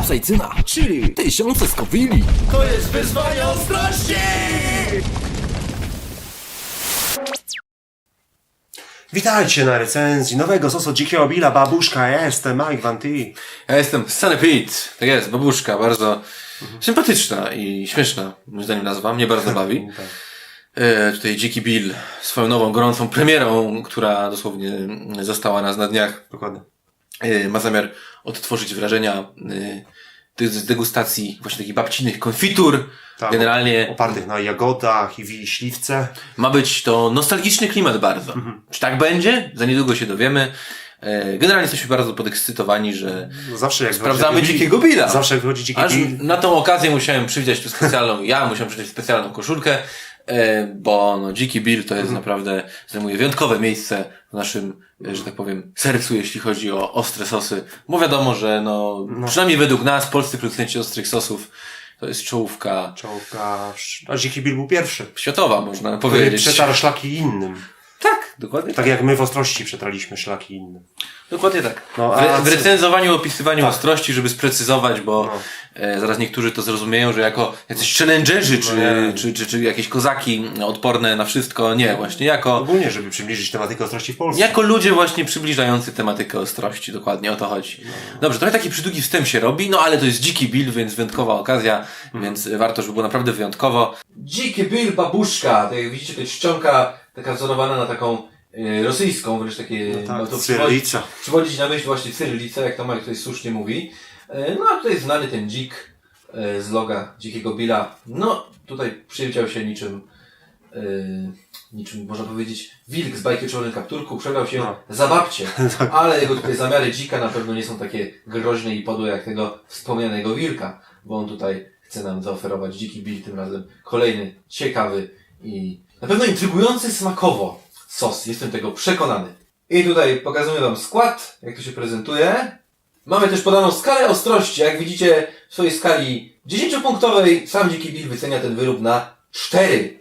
Kapsajcyna, chili, tysiące skowili. To jest wyzwanie ostrości! Witajcie na recenzji nowego sosu dzikiego Billa Babuszka. Ja jestem Mike Van T. Ja jestem Sunny Pete. Tak jest, babuszka, bardzo sympatyczna i śmieszna, moim zdaniem nazwa, mnie bardzo bawi. E, tutaj Dziki Bill, swoją nową, gorącą premierą, która dosłownie została nas na dniach, Dokładnie. E, ma zamiar odtworzyć wrażenia e, z degustacji właśnie takich babcinych konfitur. Tak, Generalnie Opartych na jagodach i śliwce. ma być to nostalgiczny klimat bardzo. Czy tak będzie? Za niedługo się dowiemy. E, Generalnie jesteśmy bardzo podekscytowani, że No zawsze jak Sprawdzamy dzikiego Billa. Zawsze jak wychodzi dziki Aż na tą okazję musiałem przywdziać tu specjalną, ja musiałem przywdziać specjalną koszulkę, bo no, Dziki Bill to jest Mhm. naprawdę, zajmuje wyjątkowe miejsce w naszym, e, że tak powiem, sercu, jeśli chodzi o ostre sosy. Bo wiadomo, że no, przynajmniej według nas, polscy producenci ostrych sosów, to jest czołówka Czołka. A dziki Bill był pierwszy. światowa, można powiedzieć. przetarł szlaki innym. Tak, dokładnie tak. Tak jak my w ostrości przetraliśmy szlaki innym. Dokładnie tak. No, w, a w recenzowaniu, opisywaniu ostrości, żeby sprecyzować, bo No. e, zaraz niektórzy to zrozumieją, że jako jacyś challengerzy, czy, nie. czy, czy, czy jakieś kozaki odporne na wszystko. Nie, właśnie jako, Ogólnie, żeby przybliżyć tematykę ostrości w Polsce. jako ludzie właśnie przybliżający tematykę ostrości. Dokładnie o to chodzi. Dobrze, trochę taki przydługi wstęp się robi, no ale to jest dziki Bill, więc wyjątkowa okazja, więc warto, żeby było naprawdę wyjątkowo. Dziki Bill babuszka, tak jak widzicie, to jest czcionka taka wzorowana na taką e, rosyjską, wręcz takie No tak, to cyrylica. przywodzić na myśl właśnie cyrylicę, jak to Mike tutaj słusznie mówi. E, No a tutaj znany ten dzik e, z loga Dzikiego Billa. No tutaj przywdział się niczym, e, niczym można powiedzieć, wilk z bajki o czerwonym kapturku, przebrał się No. za babcię. Ale jego tutaj zamiary dzika na pewno nie są takie groźne i podłe jak tego wspomnianego wilka, bo on tutaj chce nam zaoferować Dziki Bill tym razem kolejny, ciekawy i na pewno intrygujący smakowo sos. Jestem tego przekonany. I tutaj pokazuję Wam skład, jak to się prezentuje. Mamy też podaną skalę ostrości. Jak widzicie w swojej skali 10-punktowej sam Dziki Bill wycenia ten wyrób na 4.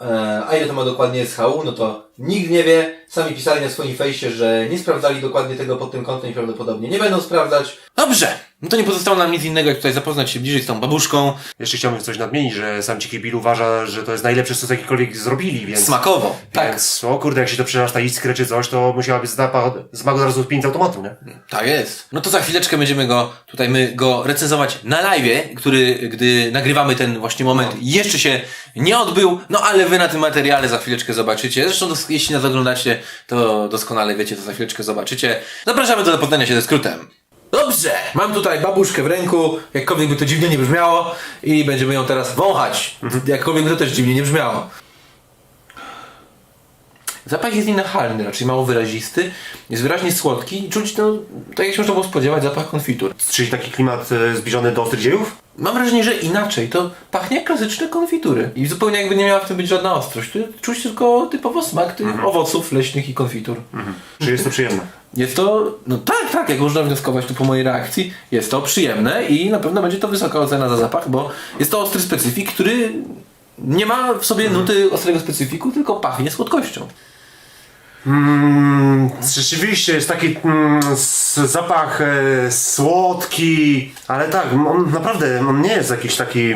E, A ile to ma dokładnie SHU, no to nikt nie wie. Sami pisali na swoim fejsie, że nie sprawdzali dokładnie tego pod tym kątem i prawdopodobnie nie będą sprawdzać. Dobrze, no to nie pozostało nam nic innego, jak tutaj zapoznać się bliżej z tą babuszką. Jeszcze chciałbym coś nadmienić, że sam dziki Bill uważa, że to jest najlepszy sos jakikolwiek zrobili, więc... Smakowo. Tak, Więc, o kurde, jak się to przerasta iskrę czy coś, to musiałaby zapach smak od razu z 5 automatu, nie? Tak jest. No to za chwileczkę będziemy go, tutaj my go recenzować na live, który, gdy nagrywamy ten właśnie moment, jeszcze się nie odbył, no ale wy na tym materiale za chwileczkę zobaczycie. Zresztą jeśli nas oglądacie, to doskonale wiecie, to za chwileczkę zobaczycie. Zapraszamy do zapoznania się ze skrótem. Dobrze, mam tutaj babuszkę w ręku, jakkolwiek by to dziwnie nie brzmiało i będziemy ją teraz wąchać, jakkolwiek by to też dziwnie nie brzmiało. Zapach jest nienachalny, raczej mało wyrazisty, jest wyraźnie słodki i czuć, no, tak jak się można było spodziewać, zapach konfitur. Czyli taki klimat e, zbliżony do ostrych dziejów? Mam wrażenie, że inaczej, to pachnie jak klasyczne konfitury i zupełnie jakby nie miała w tym być żadna ostrość, tu czuć tylko typowo smak tych owoców leśnych i konfitur. Czy jest to przyjemne? Jest to, no tak, tak, jak można wnioskować tu po mojej reakcji, jest to przyjemne i na pewno będzie to wysoka ocena za zapach, bo jest to ostry specyfik, który nie ma w sobie nuty ostrego specyfiku, tylko pachnie słodkością. Mm, rzeczywiście jest taki mm, zapach e, słodki, ale tak, on naprawdę on nie jest jakiś taki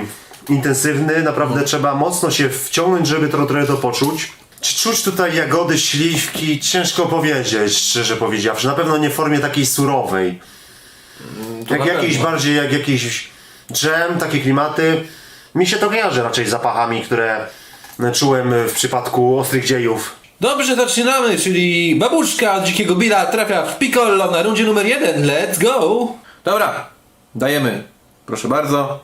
intensywny, naprawdę trzeba mocno się wciągnąć, żeby to trochę to poczuć. Czy czuć tutaj jagody, śliwki? Ciężko powiedzieć, szczerze powiedziawszy. Na pewno nie w formie takiej surowej. Jak na jakiś pewno. bardziej jak jakiś dżem, takie klimaty. Mi się to kojarzy raczej z zapachami, które e, czułem w przypadku ostrych dziejów. Dobrze, zaczynamy, czyli babuszka od dzikiego Billa trafia w Piccolo na rundzie numer jeden. Let's go! Dobra, dajemy. Proszę bardzo.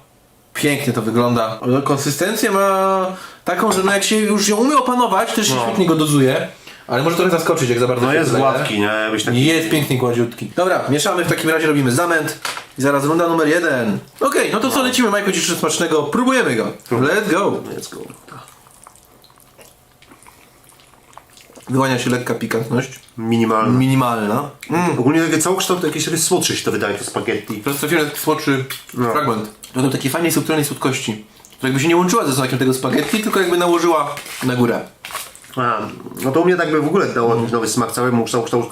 Pięknie to wygląda. Konsystencję ma taką, że no jak się już ją umie opanować, też się No. świetnie go dozuje. Ale może trochę zaskoczyć, jak za bardzo No się jest wydaje. gładki, nie? Jakbyś taki... Jest pięknie gładziutki. Dobra, mieszamy, w takim razie robimy zamęt. I zaraz runda numer jeden. Okej, no to co lecimy, Majko, ci smacznego. Próbujemy go. Let's go. Let's go. Wyłania się lekka pikantność. Minimalny. Minimalna. Mm. Ogólnie takie całokształt jakiś sobie słodszy się to wydaje, to spaghetti. Trafiłem taki słodszy No. fragment. Dodał takiej fajnej, subtelnej słodkości. Która jakby się nie łączyła ze smakiem tego spaghetti, tylko jakby nałożyła na górę. A, no to u mnie tak by w ogóle dało jakiś nowy smak całemu całokształt,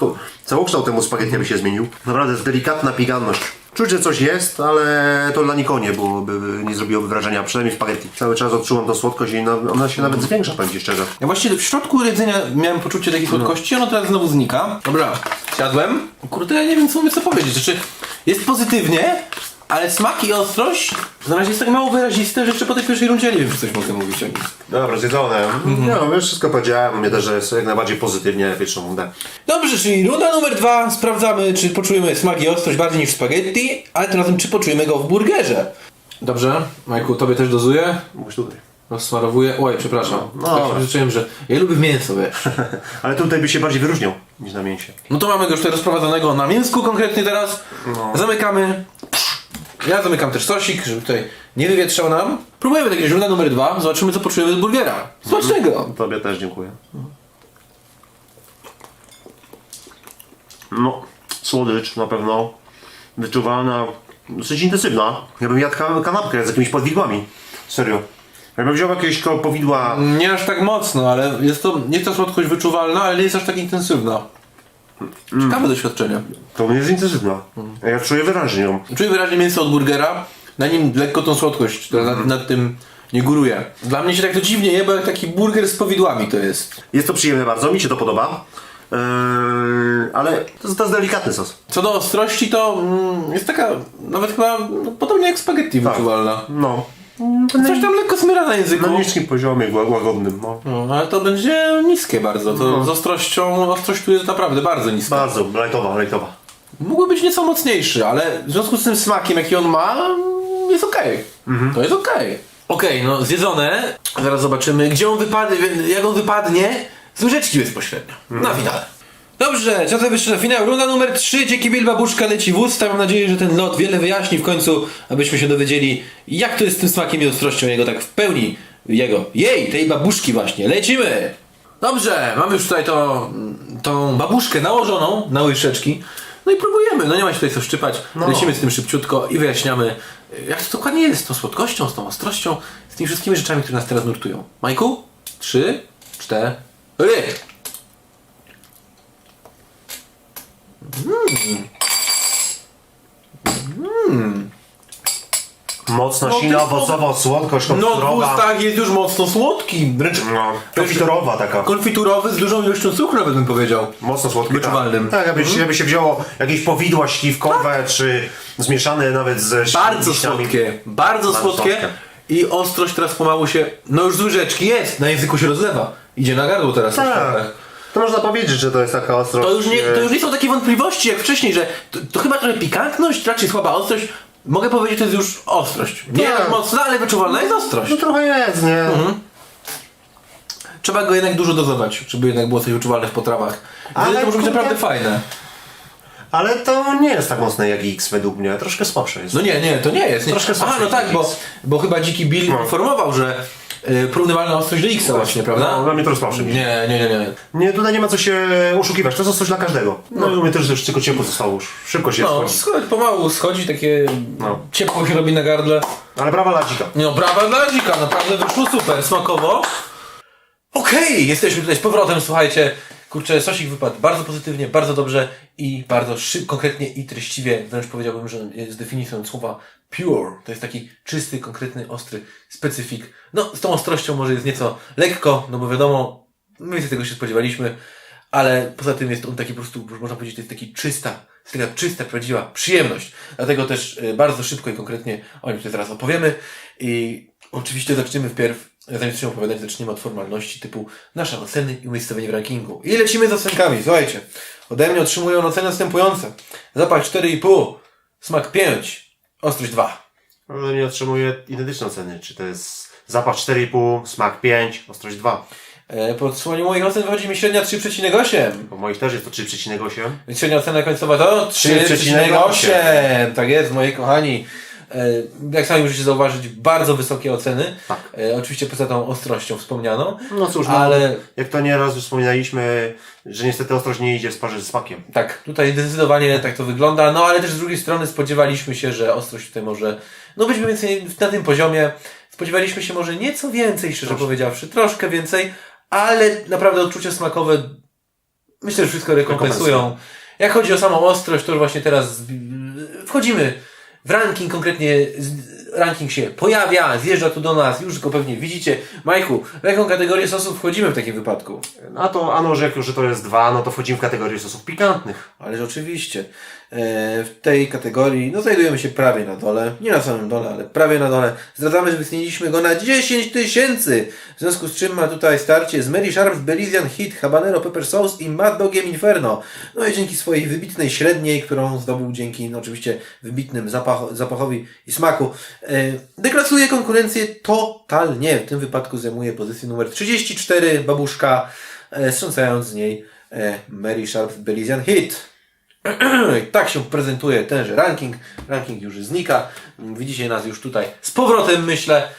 całokształt temu spaghetti by się zmienił. Naprawdę jest delikatna piganność. Czuć, że coś jest, ale to dla nikogo nie było, by nie zrobiło wrażenia, przynajmniej w spaghetti. Cały czas odczułam tą słodkość i no- ona się nawet zwiększa, powiem Ci szczerze. Ja właściwie w środku jedzenia miałem poczucie takiej słodkości, ono teraz znowu znika. Dobra, siadłem. Kurde, ja nie wiem co co powiedzieć. Znaczy, jest pozytywnie, ale smak i ostrość na razie jest tak mało wyraziste, że jeszcze po tej pierwszej rundzie nie wiem, czy coś mogę mówić o nim. Dobra, zjedzone. No, już wszystko powiedziałem, mnie też, że jest jak najbardziej pozytywnie pierwszą rundę. Dobrze, czyli runda numer dwa. Sprawdzamy, czy poczujemy smak i ostrość bardziej niż w spaghetti, ale tym razem, czy poczujemy go w burgerze. Dobrze, Majku, tobie też dozuję. Mówisz tutaj. Rozsmarowuję. Oj, przepraszam. No, tak się dobra. przyzwyczaiłem, że ja lubię mięso, wiesz. Ale tutaj by się bardziej wyróżniał niż na mięsie. No to mamy go już tutaj rozprowadzonego na mięsku konkretnie teraz. Zamykamy. Ja zamykam też sosik, żeby tutaj nie wywietrzał nam. Próbujemy takie runda numer dwa. Zobaczymy, co poczujemy z burgera. Smacznego! Tobie też dziękuję. No, słodycz na pewno. Wyczuwalna, dosyć intensywna. Ja bym jadł ka- kanapkę z jakimiś podwidłami. Serio. Jakbym wziął jakieś powidła... Nie aż tak mocno, ale jest to, jest to słodkość wyczuwalna, ale nie jest aż tak intensywna. Ciekawe doświadczenie. To nie jest intensywna. Ja czuję wyraźnie ją. Czuję wyraźnie mięso od burgera, na nim lekko tą słodkość, która nad, nad tym nie góruje. Dla mnie się tak to dziwnie je, bo jak taki burger z powidłami to jest. Jest to przyjemne bardzo, mi się to podoba. Eee, ale to jest, to jest delikatny sos. Co do ostrości, to mm, jest taka, nawet chyba no, podobnie jak spaghetti wyczuwalna. No. Coś tam lekko smyra na języku. Na niskim poziomie, ła- łagodnym. No. No, ale to będzie niskie bardzo. To z ostrością, ostrość tu jest naprawdę bardzo niska. Bardzo, lajtowa, lajtowa. Mógłby być nieco mocniejszy, ale w związku z tym smakiem, jaki on ma, jest okej. To jest okej. Okej, no zjedzone. Zaraz zobaczymy, gdzie on wypadnie, jak on wypadnie z łyżeczki bezpośrednio. Na finale. Dobrze, czas jeszcze na finał. Runda numer 3. Dzięki Bill Babuszka leci w usta. Mam nadzieję, że ten lot wiele wyjaśni w końcu, abyśmy się dowiedzieli, jak to jest z tym smakiem i ostrością jego tak w pełni. Jego, jej, tej babuszki właśnie. Lecimy! Dobrze, mamy już tutaj to, tą babuszkę nałożoną na łyżeczki. No i próbujemy, no nie ma się tutaj co szczypać. Lecimy z tym szybciutko i wyjaśniamy, jak to dokładnie jest z tą słodkością, z tą ostrością, z tymi wszystkimi rzeczami, które nas teraz nurtują. Majku? Trzy, cztery. Mocna, No, silna, to jest- owocowa, słodkość, No w konfiturowa. ustach jest już mocno słodki, wręcz No, konfiturowa taka. konfiturowy z dużą ilością cukru nawet bym powiedział. Mocno słodki. Wyczuwalnym. Tak, jakby, się- jakby się wzięło jakieś powidła śliwkowe, czy zmieszane nawet ze Bardzo liśćami. słodkie, bardzo, słodkie. słodkie. I ostrość teraz pomału się, no już z łyżeczki jest, na języku się rozlewa. Idzie na gardło teraz. Tak. To można powiedzieć, że to jest taka ostrość. To już, nie, to już nie są takie wątpliwości jak wcześniej, że to, to chyba trochę pikantność, raczej słaba ostrość. Mogę powiedzieć, że to jest już ostrość. Nie Tak. mocna, ale wyczuwalna jest ostrość. No trochę jest, nie? Mhm. Trzeba go jednak dużo dozować, żeby jednak było coś wyczuwalne w potrawach. Ale to może być kurde- naprawdę fajne. Ale to nie jest tak mocne jak X według mnie. Troszkę słabsze jest. No nie, nie, to nie jest. Nie. Troszkę Aha, no słabszy tak, bo, bo chyba Dziki Bill informował, że porównywalna ostrość do X właśnie, prawda? No, dla mnie to słabsze. Nie, nie, nie, nie. Nie, tutaj nie ma co się oszukiwać. To jest coś dla każdego. No i u mnie też już tylko ciepło zostało już. Szybko się No, schodzi. pomału schodzi, takie No. ciepło się robi na gardle. Ale brawa dla dzika. No, brawa dla Dzika, naprawdę wyszło super, smakowo. Okej, jesteśmy tutaj z powrotem, słuchajcie. Kurczę, sosik wypadł bardzo pozytywnie, bardzo dobrze i bardzo szybko, konkretnie i treściwie. Wręcz powiedziałbym, że jest definicją słowa pure. To jest taki czysty, konkretny, ostry specyfik. No, z tą ostrością może jest nieco lekko, no bo wiadomo, my z tego się spodziewaliśmy, ale poza tym jest on taki po prostu, można powiedzieć, to jest taki czysta, jest taka czysta, prawdziwa przyjemność. Dlatego też y, bardzo szybko i konkretnie o nim tutaj zaraz opowiemy. I oczywiście zaczniemy wpierw, zanim zaczniemy opowiadać, zaczniemy od formalności typu nasze oceny i umiejscowienie w rankingu. I lecimy z ocenkami, słuchajcie. Ode mnie otrzymują oceny następujące. Zapach 4,5, smak 5, ostrość 2. Ale nie otrzymuje identyczne oceny. Czy to jest zapach 4,5, smak 5, ostrość 2. E, po odsłonięciu moich ocen wychodzi mi średnia 3,8. Po moich też jest to 3,8. Więc średnia ocena końcowa to 3,8. 3,8. Tak jest, moi kochani. E, Jak sami możecie zauważyć, bardzo wysokie oceny. Tak. E, Oczywiście poza tą ostrością wspomnianą. No cóż, no, Ale jak to nieraz już wspominaliśmy, że niestety ostrość nie idzie w parze ze smakiem. tak, tutaj zdecydowanie tak to wygląda. No ale też z drugiej strony spodziewaliśmy się, że ostrość tutaj może no być więcej na tym poziomie. Spodziewaliśmy się może nieco więcej, szczerze powiedziawszy, troszkę więcej, ale naprawdę odczucia smakowe myślę, że wszystko rekompensują. Jak chodzi o samą ostrość, to już właśnie teraz wchodzimy w ranking, konkretnie ranking się pojawia, zjeżdża tu do nas, już go pewnie widzicie. Majku, w jaką kategorię sosów wchodzimy w takim wypadku? A to Ano rzekł, że to jest dwa, no to wchodzimy w kategorię sosów pikantnych. Ależ oczywiście, w tej kategorii, no znajdujemy się prawie na dole, nie na samym dole, ale prawie na dole. Zdradzamy, że wyceniliśmy go na 10 tysięcy, w związku z czym ma tutaj starcie z Mary Sharp Belizean Hit, Habanero Pepper Sauce i Mad Dogiem Inferno. No i dzięki swojej wybitnej średniej, którą zdobył dzięki, no oczywiście, wybitnym zapach, zapachowi i smaku, e, deklasuje konkurencję totalnie. W tym wypadku zajmuje pozycję numer 34, babuszka, e, strząsając z niej e, Mary Sharp Belizean Hit. Tak się prezentuje tenże ranking. Ranking już znika. Widzicie nas już tutaj z powrotem, myślę.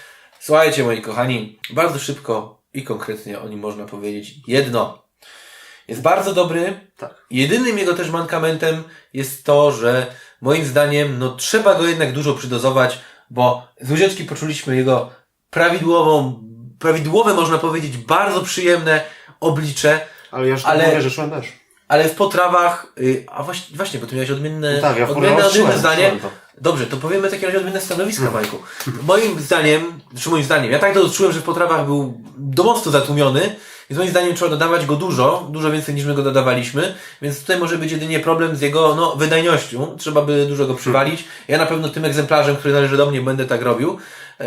Słuchajcie, moi kochani, bardzo szybko i konkretnie o nim można powiedzieć jedno. Jest bardzo dobry. Tak. Jedynym jego też mankamentem jest to, że moim zdaniem no, trzeba go jednak dużo przydozować, bo z łyżeczki poczuliśmy jego prawidłową, prawidłowe, można powiedzieć, bardzo przyjemne oblicze, Ale ja już Ale- ale... mówię, że szłem też. Ale w potrawach, y, a właśnie, właśnie, bo tu miałeś odmienne, No tak, ja w odmienne, odmienne zdanie. czułem to. Dobrze, to powiemy w takim razie odmienne stanowiska, Majku. Moim zdaniem, czy moim zdaniem, ja tak to odczułem, że w potrawach był do mocno zatłumiony, więc moim zdaniem trzeba dodawać go dużo, dużo więcej niż my go dodawaliśmy, więc tutaj może być jedynie problem z jego, no, wydajnością. Trzeba by dużo go przywalić. Ja na pewno tym egzemplarzem, który należy do mnie, będę tak robił. Yy,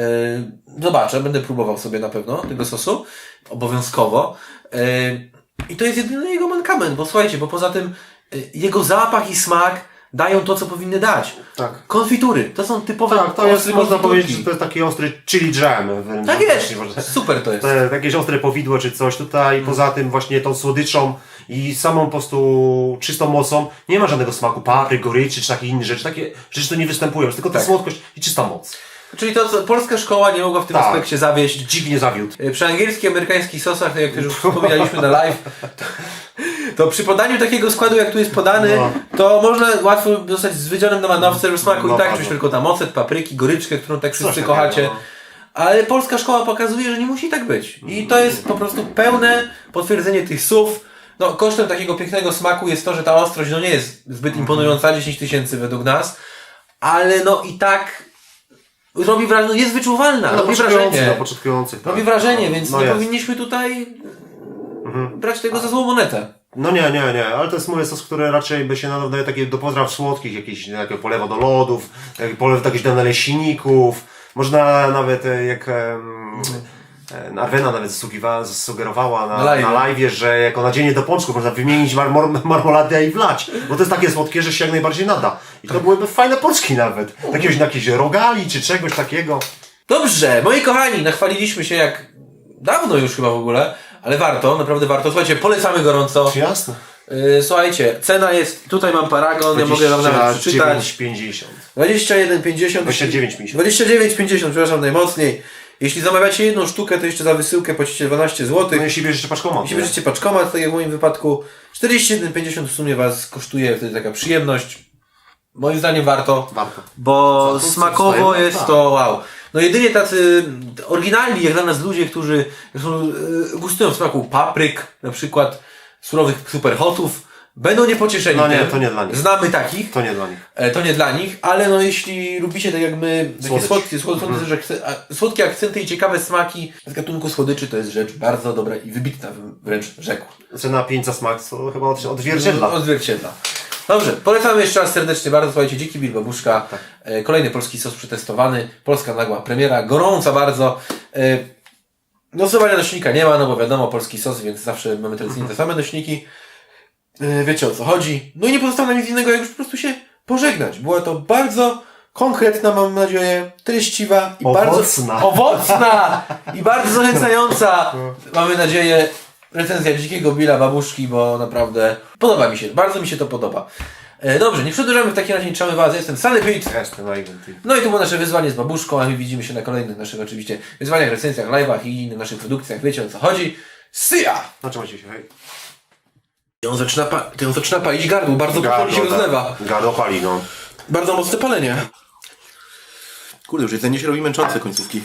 zobaczę, będę próbował sobie na pewno tego sosu. Obowiązkowo. Yy, I to jest jedyny jego mankament, bo słuchajcie, bo poza tym yy, jego zapach i smak dają to, co powinny dać. Tak. Konfitury. To są typowe Tak, to jest, można powiedzieć, że to jest taki ostry chili jam. wręcz Tak jest. Super to jest. Te, jakieś ostre powidło czy coś tutaj, poza tym właśnie tą słodyczą i samą po prostu czystą mocą nie ma żadnego smaku papryk, goryczy czy takich innych rzeczy. Takie rzeczy to nie występują, tylko ta Tak. słodkość i czysta moc. Czyli to, co polska szkoła nie mogła w tym Tak. aspekcie zawieść. Dzik nie zawiódł. E, Przy angielskich, amerykańskich sosach, tak jak już wspominaliśmy na live, to, to przy podaniu takiego składu, jak tu jest podany, No. to można łatwo zostać zwiedzionym na manowce w smaku No i tak bardzo. czuć tylko tam ocet, papryki, goryczkę, którą tak wszyscy kochacie. no. Ale polska szkoła pokazuje, że nie musi tak być. I to jest po prostu pełne potwierdzenie tych słów. No, kosztem takiego pięknego smaku jest to, że ta ostrość no, nie jest zbyt Mhm. imponująca, 10 tysięcy według nas, ale no i tak robi wrażenie, no, jest wyczuwalna, Na robi wrażenie. początkujących. tak. Robi wrażenie, więc no nie jest. powinniśmy tutaj Mhm. brać tego za złą monetę. No nie, nie, nie, ale to jest mówię sos, który raczej by się nadaje takie do potraw słodkich, jakieś takie polewa do lodów, polewa do jakichś do naleśników. Można nawet e, jak e, Arwena nawet zasugerowała na, Na na, live. że jako nadzienie do pączków można wymienić marmor, marmoladę i wlać, bo to jest takie słodkie, że się jak najbardziej nada. I to byłyby fajne pączki nawet. Jakiegoś, jakieś rogali czy czegoś takiego. Dobrze, moi kochani, nachwaliliśmy się jak dawno już chyba w ogóle, ale warto, naprawdę warto. Słuchajcie, polecamy gorąco. Jasne. Yy, słuchajcie, cena jest, tutaj mam paragon, ja mogę wam nawet przeczytać. 29,50. 21,50. 29,50. 29,50, przepraszam, najmocniej. Jeśli zamawiacie jedną sztukę, to jeszcze za wysyłkę płacicie 12 zł. No jeśli bierzecie paczkomat. Jeśli nie? bierzecie paczkomat, tak jak w moim wypadku, 41,50 w sumie Was kosztuje wtedy taka przyjemność. Moim zdaniem warto. Warto. Bo to, smakowo jest tak. to wow. No jedynie tacy oryginalni, jak dla nas ludzie, którzy są, e, gustują w smaku papryk, na przykład surowych superhotów, będą niepocieszeni No nie, tym. to nie dla nich. Znamy takich. To nie dla nich. E, To nie dla nich, ale no jeśli lubicie tak jak my, takie słodkie, słodkie, słodkie, akce- a- słodkie akcenty i ciekawe smaki z gatunku słodyczy, to jest rzecz bardzo dobra i wybitna, wręcz rzekł. Cena 5 za smak to chyba od- odzwierciedla. Odzwierciedla. Dobrze, polecamy jeszcze raz serdecznie bardzo. Słuchajcie, Dziki Bill Babuszka, e, kolejny polski sos przetestowany, polska nagła premiera, gorąca bardzo. E, Nosowania nośnika nie ma, no bo wiadomo, polski sos, więc zawsze mamy tradycyjnie te same nośniki. E, Wiecie o co chodzi. No i nie pozostało nam nic innego, jak już po prostu się pożegnać. Była to bardzo konkretna, mam nadzieję, treściwa i Owocna. bardzo owocna i bardzo zachęcająca, mamy nadzieję, recenzja Dzikiego Billa Babuszki, bo naprawdę podoba mi się, bardzo mi się to podoba. E, dobrze, nie przedłużamy w takim razie, niczamy Was, ja jestem Sunny Pete. Eventy. No i to było nasze wyzwanie z babuszką, a my widzimy się na kolejnych naszych oczywiście wyzwaniach, recenzjach, live'ach i innych naszych produkcjach. Wiecie o co chodzi. Syja! Na czym macie się? Hej. Ją zaczyna, pa- ją zaczyna palić gardło, bardzo powoli się tak. rozlewa. Gardło pali, no. Bardzo mocne palenie. Kurde, już jedzenie się robi męczące końcówki.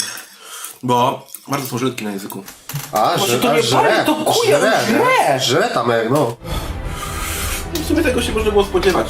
Bo bardzo są żelki na języku. A, Może to nie pali, to kuja, żre, żre. żre tam jak, no. W sumie tego się można było spodziewać.